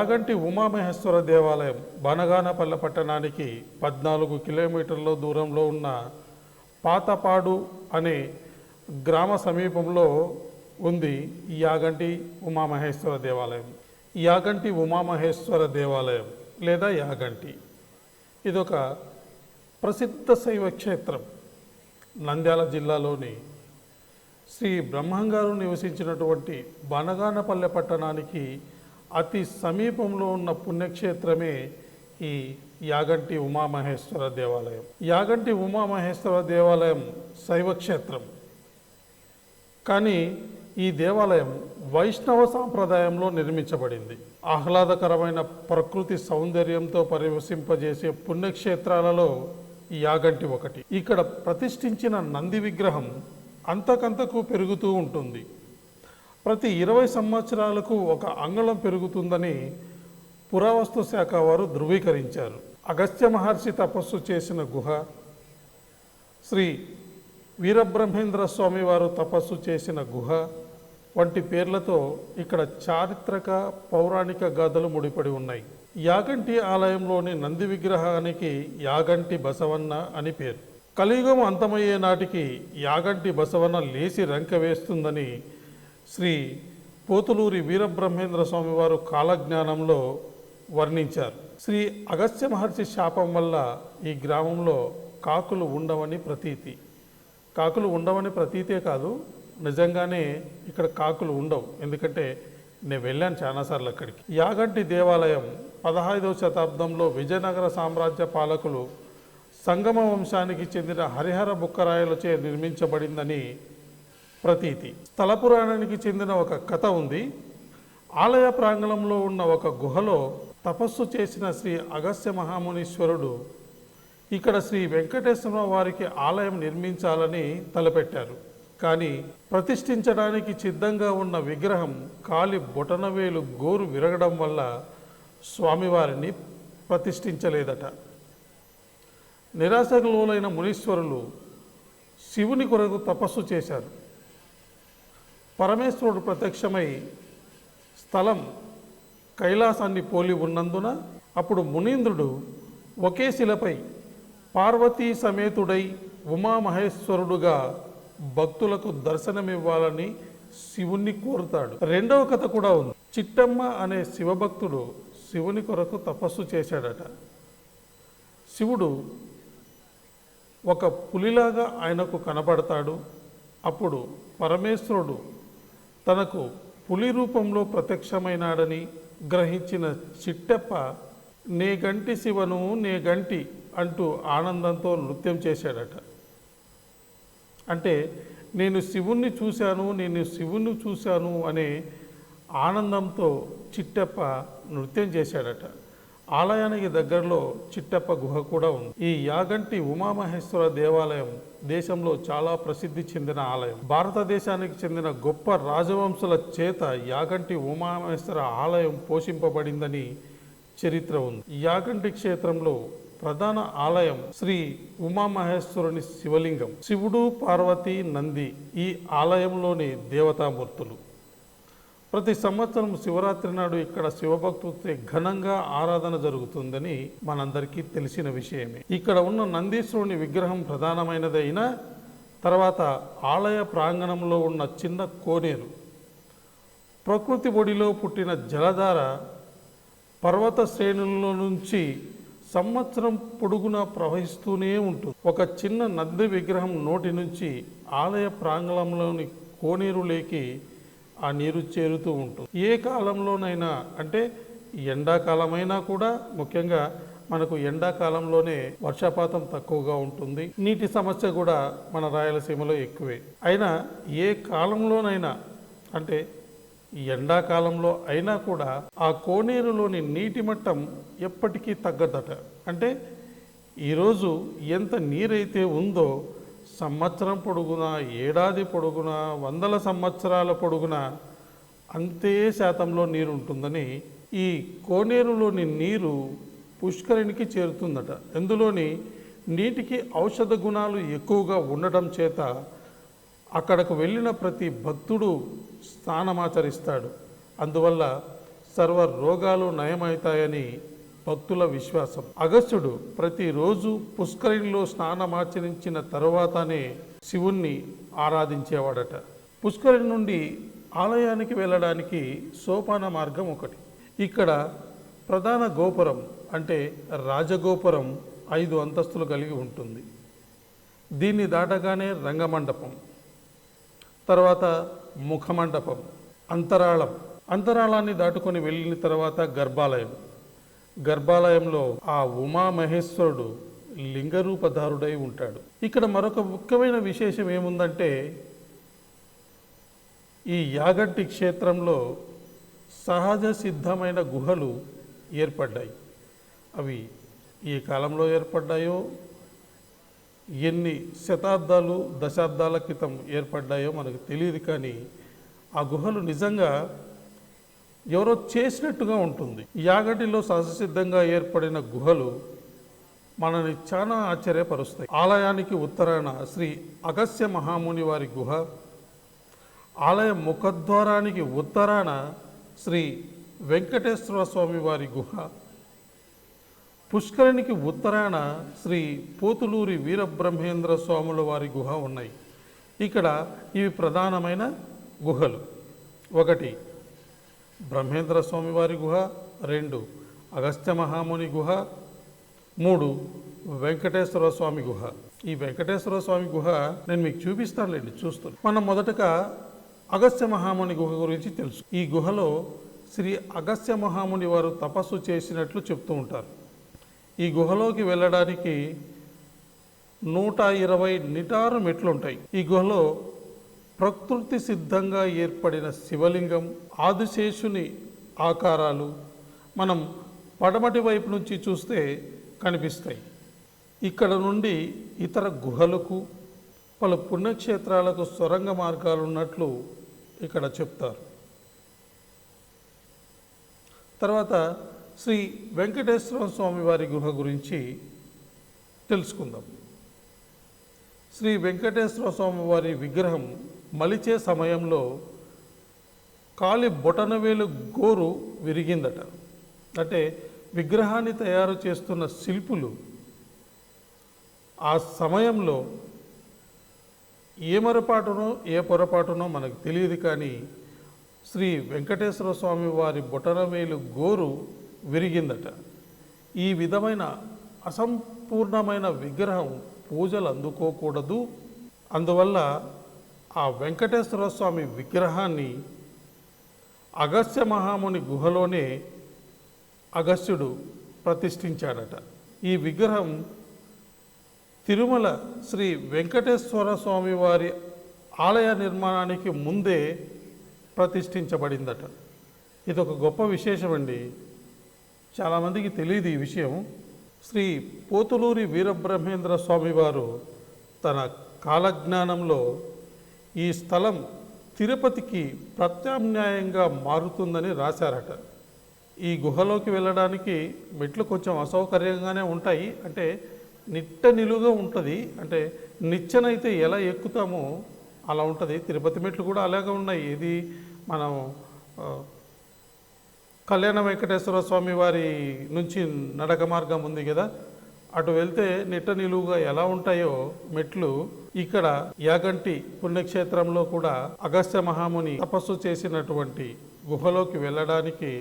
యాగంటి ఉమామహేశ్వర దేవాలయం బనగానపల్లె పట్టణానికి పద్నాలుగు కిలోమీటర్ల దూరంలో ఉన్న పాతపాడు అనే గ్రామ సమీపంలో ఉంది యాగంటి ఉమామహేశ్వర దేవాలయం. యాగంటి ఉమామహేశ్వర దేవాలయం లేదా యాగంటి. ఇదొక ప్రసిద్ధ శైవ క్షేత్రం. నంద్యాల జిల్లాలోని శ్రీ బ్రహ్మంగారు నివసించినటువంటి బనగానపల్లె పట్టణానికి అతి సమీపంలో ఉన్న పుణ్యక్షేత్రమే ఈ యాగంటి ఉమామహేశ్వర దేవాలయం. యాగంటి ఉమామహేశ్వర దేవాలయం శైవ క్షేత్రం కానీ ఈ దేవాలయం వైష్ణవ సాంప్రదాయంలో నిర్మించబడింది. ఆహ్లాదకరమైన ప్రకృతి సౌందర్యంతో పరివసింపజేసే పుణ్యక్షేత్రాలలో యాగంటి ఒకటి. ఇక్కడ ప్రతిష్ఠించిన నంది విగ్రహం అంతకంతకు పెరుగుతూ ఉంటుంది. ప్రతి ఇరవై సంవత్సరాలకు ఒక అంగళం పెరుగుతుందని పురావస్తు శాఖ వారు ధృవీకరించారు. అగస్త్య మహర్షి తపస్సు చేసిన గుహ శ్రీ వీరబ్రహ్మేంద్ర స్వామి వారు తపస్సు చేసిన గుహ వంటి పేర్లతో ఇక్కడ చారిత్రక పౌరాణిక గాథలు ముడిపడి ఉన్నాయి. యాగంటి ఆలయంలోని నంది విగ్రహానికి యాగంటి బసవన్న అని పేరు. కలియుగం అంతమయ్యే నాటికి యాగంటి బసవన్న లేచి రంక వేస్తుందని శ్రీ పోతులూరి వీరబ్రహ్మేంద్ర స్వామి వారు కాలజ్ఞానంలో వర్ణించారు. శ్రీ అగస్త్య మహర్షి శాపం వల్ల ఈ గ్రామంలో కాకులు ఉండవని ప్రతీతి. కాకులు ఉండవని ప్రతీతే కాదు నిజంగానే ఇక్కడ కాకులు ఉండవు. ఎందుకంటే నేను వెళ్ళాను చాలాసార్లు అక్కడికి. యాగంటి దేవాలయం పదహైదవ శతాబ్దంలో విజయనగర సామ్రాజ్య పాలకులు సంగమ వంశానికి చెందిన హరిహర బుక్కరాయలచే నిర్మించబడిందని ప్రతీతి. స్థల పురాణానికి చెందిన ఒక కథ ఉంది. ఆలయ ప్రాంగణంలో ఉన్న ఒక గుహలో తపస్సు చేసిన శ్రీ అగస్త్య మహామునీశ్వరుడు ఇక్కడ శ్రీ వెంకటేశ్వర వారికి ఆలయం నిర్మించాలని తలపెట్టారు. కానీ ప్రతిష్ఠించడానికి సిద్ధంగా ఉన్న విగ్రహం కాలి బొటనవేలు గోరు విరగడం వల్ల స్వామివారిని ప్రతిష్ఠించలేదట. నిరాశకు లోలైన మునీశ్వరులు శివుని కొరకు తపస్సు చేశారు. పరమేశ్వరుడు ప్రత్యక్షమై స్థలం కైలాసాన్ని పోలి ఉన్నందున అప్పుడు మునీంద్రుడు ఒకే శిలపై పార్వతీ సమేతుడై ఉమామహేశ్వరుడుగా భక్తులకు దర్శనమివ్వాలని శివుణ్ణి కోరుతాడు. రెండవ కథ కూడా ఉంది. చిట్టమ్మ అనే శివభక్తుడు శివుని కొరకు తపస్సు చేశాడట. శివుడు ఒక పులిలాగా ఆయనకు కనపడతాడు అప్పుడు పరమేశ్వరుడు తనకు పులి రూపంలో ప్రత్యక్షమైనాడని గ్రహించిన చిట్టెప్ప నే గంటి శివను నే గంటి అంటూ ఆనందంతో నృత్యం చేశాడట. అంటే నేను శివుణ్ణి చూశాను నేను శివుణ్ణి చూశాను అనే ఆనందంతో చిట్టెప్ప నృత్యం చేశాడట. ఆలయానికి దగ్గరలో చిట్టప్ప గుహ కూడా ఉంది. ఈ యాగంటి ఉమామహేశ్వర దేవాలయం దేశంలో చాలా ప్రసిద్ధి చెందిన ఆలయం. భారతదేశానికి చెందిన గొప్ప రాజవంశుల చేత యాగంటి ఉమామహేశ్వర ఆలయం పోషింపబడిందని చరిత్ర ఉంది. యాగంటి క్షేత్రంలో ప్రధాన ఆలయం శ్రీ ఉమామహేశ్వరుని శివలింగం. శివుడు పార్వతి నంది ఈ ఆలయంలోని దేవతామూర్తులు. ప్రతి సంవత్సరం శివరాత్రి నాడు ఇక్కడ శివభక్తులతో ఘనంగా ఆరాధన జరుగుతుందని మనందరికీ తెలిసిన విషయమే. ఇక్కడ ఉన్న నందీశ్వరుని విగ్రహం ప్రధానమైనదైనా తర్వాత ఆలయ ప్రాంగణంలో ఉన్న చిన్న కోనేరు ప్రకృతి ఒడిలో పుట్టిన జలధార పర్వత శ్రేణుల్లో నుంచి సంవత్సరం పొడుగునా ప్రవహిస్తూనే ఉంటుంది. ఒక చిన్న నది విగ్రహం నోటి నుంచి ఆలయ ప్రాంగణంలోని కోనేరులేకి ఆ నీరు చేరుతూ ఉంటుంది. ఏ కాలంలోనైనా అంటే ఎండాకాలమైనా కూడా ముఖ్యంగా మనకు ఎండాకాలంలోనే వర్షపాతం తక్కువగా ఉంటుంది. నీటి సమస్య కూడా మన రాయలసీమలో ఎక్కువే. అయినా ఏ కాలంలోనైనా అంటే ఎండాకాలంలో అయినా కూడా ఆ కోనేరులోని నీటి మట్టం ఎప్పటికీ తగ్గదట. అంటే ఈరోజు ఎంత నీరైతే ఉందో సంవత్సరం పొడుగునా ఏడాది పొడుగునా వందల సంవత్సరాల పొడుగునా అంతే శాతంలో నీరు ఉంటుందని ఈ కోనేరులోని నీరు పుష్కరిణికి చేరుతుందట. ఎందులోని నీటికి ఔషధ గుణాలు ఎక్కువగా ఉండటం చేత అక్కడకు వెళ్ళిన ప్రతి భక్తుడు స్నానమాచరిస్తాడు అందువల్ల సర్వ రోగాలు నయమవుతాయని భక్తుల విశ్వాసం. అగస్త్యుడు ప్రతిరోజు పుష్కరిణిలో స్నానమాచరించిన తరువాతనే శివుణ్ణి ఆరాధించేవాడట. పుష్కరిణి నుండి ఆలయానికి వెళ్ళడానికి సోపాన మార్గం ఒకటి. ఇక్కడ ప్రధాన గోపురం అంటే రాజగోపురం ఐదు అంతస్తులు కలిగి ఉంటుంది. దీన్ని దాటగానే రంగమండపం తర్వాత ముఖమండపం అంతరాళం. అంతరాళాన్ని దాటుకొని వెళ్ళిన తర్వాత గర్భాలయం. గర్భాలయంలో ఆ ఉమామహేశ్వరుడు లింగరూపధారుడై ఉంటాడు. ఇక్కడ మరొక ముఖ్యమైన విశేషం ఏముందంటే ఈ యాగంటి క్షేత్రంలో సహజ సిద్ధమైన గుహలు ఏర్పడ్డాయి. అవి ఏ కాలంలో ఏర్పడ్డాయో ఎన్ని శతాబ్దాలు దశాబ్దాల క్రితం ఏర్పడ్డాయో మనకు తెలియదు కానీ ఆ గుహలు నిజంగా ఎవరో చేసినట్టుగా ఉంటుంది. యాగటిలో సహజసిద్ధంగా ఏర్పడిన గుహలు మనని చాలా ఆశ్చర్యపరుస్తాయి. ఆలయానికి ఉత్తరాన శ్రీ అగస్త్య మహాముని వారి గుహ ఆలయ ముఖద్వారానికి ఉత్తరాన శ్రీ వెంకటేశ్వర స్వామి వారి గుహ పుష్కరిణికి ఉత్తరాన శ్రీ పోతులూరి వీరబ్రహ్మేంద్ర స్వాముల వారి గుహ ఉన్నాయి. ఇక్కడ ఇవి ప్రధానమైన గుహలు. ఒకటి బ్రహ్మేంద్ర స్వామివారి గుహ రెండు అగస్త్య మహాముని గుహ మూడు వెంకటేశ్వర స్వామి గుహ. ఈ వెంకటేశ్వర స్వామి గుహ నేను మీకు చూపిస్తానులేండి చూస్తాను. మనం మొదటగా అగస్త్య మహాముని గుహ గురించి తెలుసు. ఈ గుహలో శ్రీ అగస్త్య మహాముని వారు తపస్సు చేసినట్లు చెప్తూ ఉంటారు. ఈ గుహలోకి వెళ్ళడానికి నూట ఇరవై నిటారు మెట్లు ఉంటాయి ఈ గుహలో ప్రకృతి సిద్ధంగా ఏర్పడిన శివలింగం ఆదిశేషుని ఆకారాలు మనం పడమటి వైపు నుంచి చూస్తే కనిపిస్తాయి. ఇక్కడ నుండి ఇతర గుహలకు పలు పుణ్యక్షేత్రాలకు సొరంగ మార్గాలు ఉన్నట్లు ఇక్కడ చెప్తారు. తర్వాత శ్రీ వెంకటేశ్వర స్వామి వారి గుహ గురించి తెలుసుకుందాం. శ్రీ వెంకటేశ్వర స్వామి వారి విగ్రహం మలిచే సమయంలో కాలి బొటనవేలు గోరు విరిగిందట. అంటే విగ్రహాన్ని తయారు చేస్తున్న శిల్పులు ఆ సమయంలో ఏ మరపాటునో ఏ పొరపాటునో మనకు తెలియదు కానీ శ్రీ వెంకటేశ్వర స్వామి వారి బొటనవేలు గోరు విరిగిందట. ఈ విధమైన అసంపూర్ణమైన విగ్రహం పూజలు అందుకోకూడదు. అందువల్ల ఆ వెంకటేశ్వర స్వామి విగ్రహాన్ని అగస్త్య మహాముని గుహలోనే అగస్త్యుడు ప్రతిష్ఠించాడట. ఈ విగ్రహం తిరుమల శ్రీ వెంకటేశ్వర స్వామి వారి ఆలయ నిర్మాణానికి ముందే ప్రతిష్ఠించబడిందట. ఇది ఒక గొప్ప విశేషం అండి చాలామందికి తెలియదు ఈ విషయం. శ్రీ పోతులూరి వీరబ్రహ్మేంద్ర స్వామి వారు తన కాలజ్ఞానంలో ఈ స్థలం తిరుపతికి ప్రత్యామ్నాయంగా మారుతుందని రాశారట. ఈ గుహలోకి వెళ్ళడానికి మెట్లు కొంచెం అసౌకర్యంగానే ఉంటాయి. అంటే నిట్ట నిలువుగా ఉంటుంది. అంటే నిచ్చెనైతే ఎలా ఎక్కుతామో అలా ఉంటుంది. తిరుపతి మెట్లు కూడా అలాగే ఉన్నాయి. ఇది మనం కళ్యాణ వెంకటేశ్వర స్వామి వారి నుంచి నడక మార్గం ఉంది కదా? అటు వెళ్తే నిట్ట నిలువుగా ఎలా ఉంటాయో మెట్లు ఇక్కడ యాగంటి పుణ్యక్షేత్రంలో కూడా అగస్త్య మహాముని తపస్సు చేసినటువంటి గుహలోకి వెళ్ళడానికి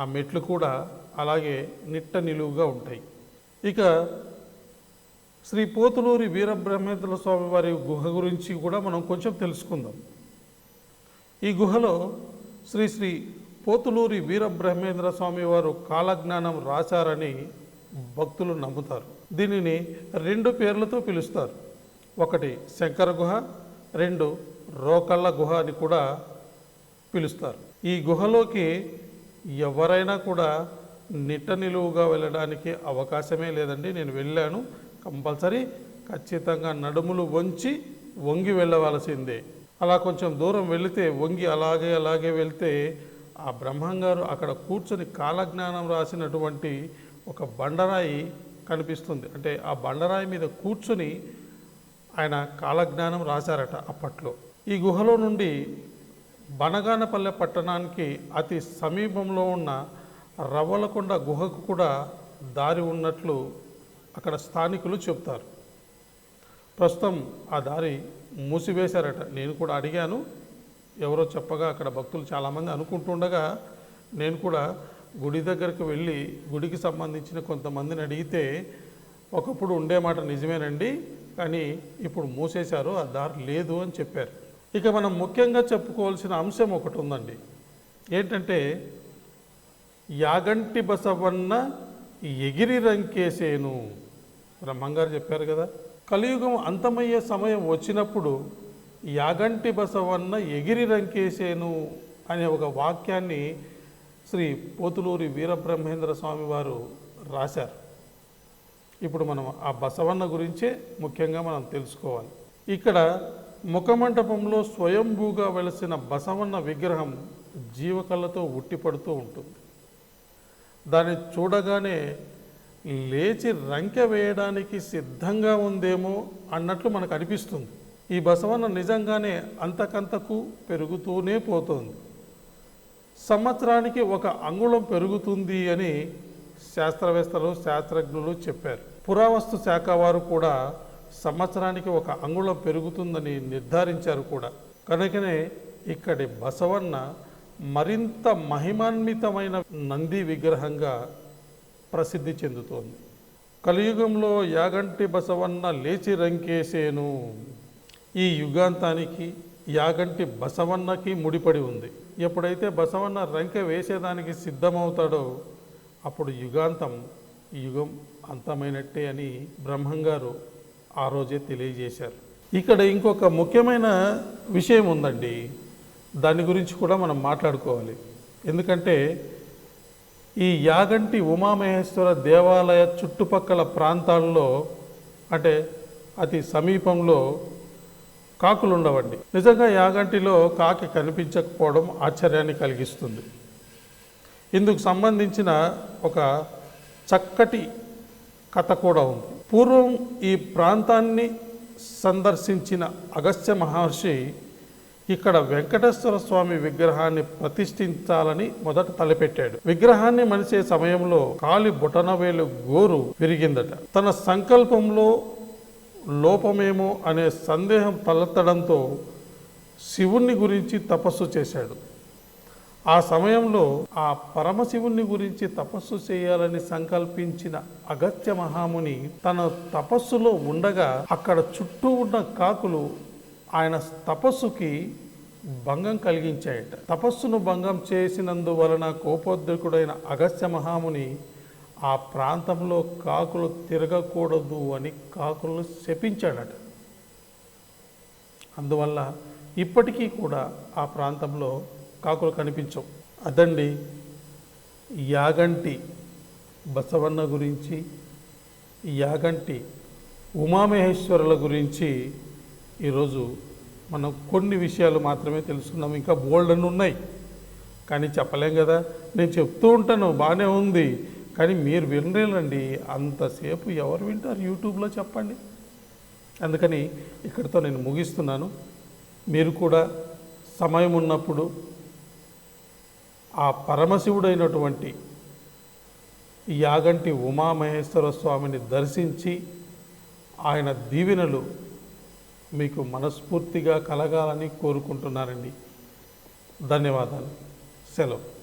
ఆ మెట్లు కూడా అలాగే నిట్ట నిలువుగా ఉంటాయి. ఇక శ్రీ పోతులూరి వీరబ్రహ్మేంద్ర స్వామి వారి గుహ గురించి కూడా మనం కొంచెం తెలుసుకుందాం. ఈ గుహలో శ్రీ శ్రీ పోతులూరి వీరబ్రహ్మేంద్ర స్వామి వారు కాలజ్ఞానం రాశారని భక్తులు నమ్ముతారు. దీనిని రెండు పేర్లతో పిలుస్తారు. ఒకటి శంకర గుహ రెండు రోకళ్ళ గుహ అని కూడా పిలుస్తారు. ఈ గుహలోకి ఎవరైనా కూడా నిట్ట నిలువుగా వెళ్ళడానికి అవకాశమే లేదండి. నేను వెళ్ళాను. కంపల్సరీ ఖచ్చితంగా నడుములు వంచి వంగి వెళ్ళవలసిందే. అలా కొంచెం దూరం వెళితే వంగి అలాగే అలాగే వెళ్తే ఆ బ్రహ్మంగారు అక్కడ కూర్చొని కాలజ్ఞానం రాసినటువంటి ఒక బండరాయి కనిపిస్తుంది. అంటే ఆ బండరాయి మీద కూర్చుని ఆయన కాలజ్ఞానం రాశారట అప్పట్లో. ఈ గుహలో నుండి బనగానపల్లె పట్టణానికి అతి సమీపంలో ఉన్న రవ్వలకొండ గుహకు కూడా దారి ఉన్నట్లు అక్కడ స్థానికులు చెప్తారు ప్రస్తుతం ఆ దారి మూసివేశారట. నేను కూడా అడిగాను. ఎవరో చెప్పగా అక్కడ భక్తులు చాలామంది అనుకుంటుండగా నేను కూడా గుడి దగ్గరికి వెళ్ళి గుడికి సంబంధించిన కొంతమందిని అడిగితే ఒకప్పుడు ఉండే మాట నిజమేనండి కానీ ఇప్పుడు మూసేశారు ఆ దారి లేదు అని చెప్పారు. ఇక మనం ముఖ్యంగా చెప్పుకోవాల్సిన అంశం ఒకటి ఉందండి. ఏంటంటే యాగంటి బసవన్న ఎగిరి రంకేసేను. బ్రహ్మంగారు చెప్పారు కదా. కలియుగం అంతమయ్యే సమయం వచ్చినప్పుడు యాగంటి బసవన్న ఎగిరి రంకేసేను అనే ఒక వాక్యాన్ని శ్రీ పోతులూరి వీరబ్రహ్మేంద్ర స్వామి వారు రాశారు. ఇప్పుడు మనం ఆ బసవన్న గురించే ముఖ్యంగా మనం తెలుసుకోవాలి. ఇక్కడ ముఖమంటపంలో స్వయంభూగా వెలసిన బసవన్న విగ్రహం జీవకళ్ళతో ఉట్టిపడుతూ ఉంటుంది. దాన్ని చూడగానే లేచి రంకె వేయడానికి సిద్ధంగా ఉందేమో అన్నట్లు మనకు అనిపిస్తుంది. ఈ బసవన్న నిజంగానే అంతకంతకు పెరుగుతూనే పోతుంది. సంవత్సరానికి ఒక అంగుళం పెరుగుతుంది అని శాస్త్రవేత్తలు శాస్త్రజ్ఞులు చెప్పారు. పురావస్తు శాఖ వారు కూడా సంవత్సరానికి ఒక అంగుళం పెరుగుతుందని నిర్ధారించారు కూడా. కనుకనే ఇక్కడి బసవన్న మరింత మహిమాన్వితమైన నంది విగ్రహంగా ప్రసిద్ధి చెందుతోంది. కలియుగంలో యాగంటి బసవన్న లేచి రంకేసేను. ఈ యుగాంతానికి యాగంటి బసవన్నకి ముడిపడి ఉంది. ఎప్పుడైతే బసవన్న రంకె వేసేదానికి సిద్ధమవుతాడో అప్పుడు యుగాంతం యుగం అంతమైనట్టే అని బ్రహ్మంగారు ఆ రోజే తెలియజేశారు. ఇక్కడ ఇంకొక ముఖ్యమైన విషయం ఉందండి. దాని గురించి కూడా మనం మాట్లాడుకోవాలి. ఎందుకంటే ఈ యాగంటి ఉమామహేశ్వర దేవాలయ చుట్టుపక్కల ప్రాంతాల్లో అంటే అతి సమీపంలో కాకులు ఉండవండి నిజంగా యాగంటిలో కాకి కనిపించకపోవడం ఆశ్చర్యాన్ని కలిగిస్తుంది. ఇందుకు సంబంధించిన ఒక చక్కటి కథ కూడా ఉంది. పూర్వం ఈ ప్రాంతాన్ని సందర్శించిన అగస్త్య మహర్షి ఇక్కడ వెంకటేశ్వర స్వామి విగ్రహాన్ని ప్రతిష్ఠించాలని మొదట తలపెట్టాడు. విగ్రహాన్ని మనిసే సమయంలో కాలి బొటనవేలు గోరు విరిగిందట. తన సంకల్పంలో లోపమేమో అనే సందేహం తలెత్తడంతో శివుణ్ణి గురించి తపస్సు చేశాడు. ఆ సమయంలో ఆ పరమశివుని గురించి తపస్సు చేయాలని సంకల్పించిన అగత్య మహాముని తన తపస్సులో ఉండగా అక్కడ చుట్టూ ఉన్న కాకులు ఆయన తపస్సుకి భంగం కలిగించాయట. తపస్సును భంగం చేసినందువలన కోపోద్రకుడైన అగస్త్య మహాముని ఆ ప్రాంతంలో కాకులు తిరగకూడదు అని కాకులు శపించాడట. అందువల్ల ఇప్పటికీ కూడా ఆ ప్రాంతంలో కాకులు కనిపించవు. అదండి యాగంటి బసవన్న గురించి యాగంటి ఉమామహేశ్వరుల గురించి ఈరోజు మనం కొన్ని విషయాలు మాత్రమే తెలుసుకున్నాం. ఇంకా బోల్డ్ అని ఉన్నాయి. కానీ చెప్పలేం కదా. నేను చెప్తూ ఉంటాను బాగానే ఉంది. కానీ మీరు వినలేనండి అంతసేపు ఎవరు వింటారు యూట్యూబ్లో చెప్పండి. అందుకని ఇక్కడితో నేను ముగిస్తున్నాను. మీరు కూడా సమయం ఉన్నప్పుడు ఆ పరమశివుడైనటువంటి యాగంటి ఉమామహేశ్వర స్వామిని దర్శించి ఆయన దీవెనలు మీకు మనస్ఫూర్తిగా కలగాలని కోరుకుంటున్నారండి ధన్యవాదాలు. సెలవు.